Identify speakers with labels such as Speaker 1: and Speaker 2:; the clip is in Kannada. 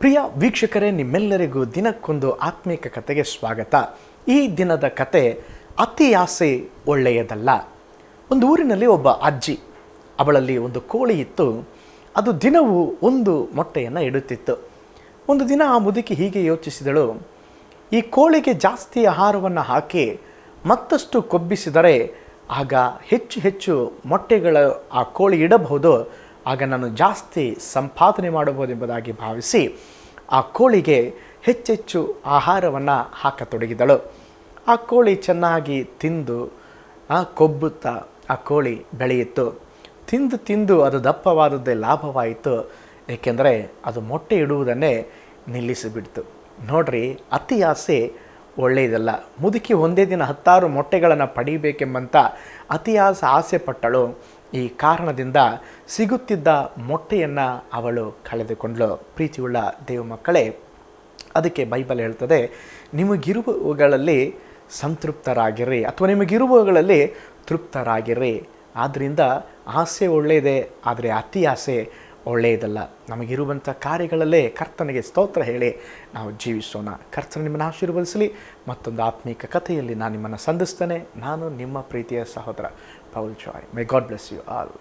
Speaker 1: ಪ್ರಿಯ ವೀಕ್ಷಕರೇ, ನಿಮ್ಮೆಲ್ಲರಿಗೂ ದಿನಕ್ಕೊಂದು ಆತ್ಮೀಕ ಕಥೆಗೆ ಸ್ವಾಗತ. ಈ ದಿನದ ಕತೆ ಅತಿ ಆಸೆ ಒಳ್ಳೆಯದಲ್ಲ. ಒಂದು ಊರಿನಲ್ಲಿ ಒಬ್ಬ ಅಜ್ಜಿ, ಅವಳಲ್ಲಿ ಒಂದು ಕೋಳಿ ಇತ್ತು. ಅದು ದಿನವೂ ಒಂದು ಮೊಟ್ಟೆಯನ್ನು ಇಡುತ್ತಿತ್ತು. ಒಂದು ದಿನ ಆ ಮುದುಕಿ ಹೀಗೆ ಯೋಚಿಸಿದಳು, ಈ ಕೋಳಿಗೆ ಜಾಸ್ತಿ ಆಹಾರವನ್ನು ಹಾಕಿ ಮತ್ತಷ್ಟು ಕೊಬ್ಬಿಸಿದರೆ ಆಗ ಹೆಚ್ಚು ಹೆಚ್ಚು ಮೊಟ್ಟೆಗಳ ಆ ಕೋಳಿ ಇಡಬಹುದು. ಆಗ ನಾನು ಜಾಸ್ತಿ ಸಂಪಾದನೆ ಮಾಡಬಹುದೆಂಬುದಾಗಿ ಭಾವಿಸಿ ಆ ಕೋಳಿಗೆ ಹೆಚ್ಚೆಚ್ಚು ಆಹಾರವನ್ನು ಹಾಕತೊಡಗಿದಳು ಆ ಕೋಳಿ ಚೆನ್ನಾಗಿ ತಿಂದು, ಆ ಕೊಬ್ಬುತ್ತಾ ಆ ಕೋಳಿ ಬೆಳೆಯಿತು. ತಿಂದು ತಿಂದು ಅದು ದಪ್ಪವಾದದ್ದೇ ಲಾಭವಾಯಿತು. ಏಕೆಂದರೆ ಅದು ಮೊಟ್ಟೆ ಇಡುವುದನ್ನೇ ನಿಲ್ಲಿಸಿಬಿಡ್ತು. ನೋಡ್ರಿ, ಅತಿ ಆಸೆ ಒಳ್ಳೆಯದಲ್ಲ. ಮುದುಕಿ ಒಂದೇ ದಿನ ಹತ್ತಾರು ಮೊಟ್ಟೆಗಳನ್ನು ಪಡೀಬೇಕೆಂಬಂತ ಅತಿ ಆಸೆ ಆಸೆ ಪಟ್ಟಳು ಈ ಕಾರಣದಿಂದ ಸಿಗುತ್ತಿದ್ದ ಮೊಟ್ಟೆಯನ್ನು ಅವಳು ಕಳೆದುಕೊಂಡಳು. ಪ್ರೀತಿಯುಳ್ಳ ದೇವ ಮಕ್ಕಳೇ, ಅದಕ್ಕೆ ಬೈಬಲ್ ಹೇಳ್ತದೆ ನಿಮಗಿರುವುಗಳಲ್ಲಿ ಸಂತೃಪ್ತರಾಗಿರ್ರಿ ಅಥವಾ ನಿಮಗಿರುವುಗಳಲ್ಲಿ ತೃಪ್ತರಾಗಿರ್ರಿ ಆದ್ದರಿಂದ ಆಸೆ ಒಳ್ಳೆಯದೇ, ಆದರೆ ಅತಿ ಆಸೆ ಒಳ್ಳೆಯದಲ್ಲ. ನಮಗಿರುವಂಥ ಕಾರ್ಯಗಳಲ್ಲೇ ಕರ್ತನಿಗೆ ಸ್ತೋತ್ರ ಹೇಳಿ ನಾವು ಜೀವಿಸೋಣ. ಕರ್ತನ ನಿಮ್ಮನ್ನು ಆಶೀರ್ವದಿಸಲಿ. ಮತ್ತೊಂದು ಆತ್ಮೀಕ ಕಥೆಯಲ್ಲಿ ನಾನು ನಿಮ್ಮನ್ನು ಸಂಧಿಸ್ತೇನೆ. ನಾನು ನಿಮ್ಮ ಪ್ರೀತಿಯ ಸಹೋದರ Paul Joy. May God bless you all